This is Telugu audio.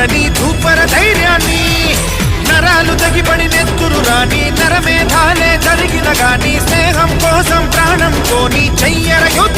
చెయ్యర ధైర్యాన్ని నరాలు తగిపడి నెత్తురు రాని నరమేధాలే జరిగిన గాని స్నేహం కోసం ప్రాణం కోని చెయ్యర యుద్ధ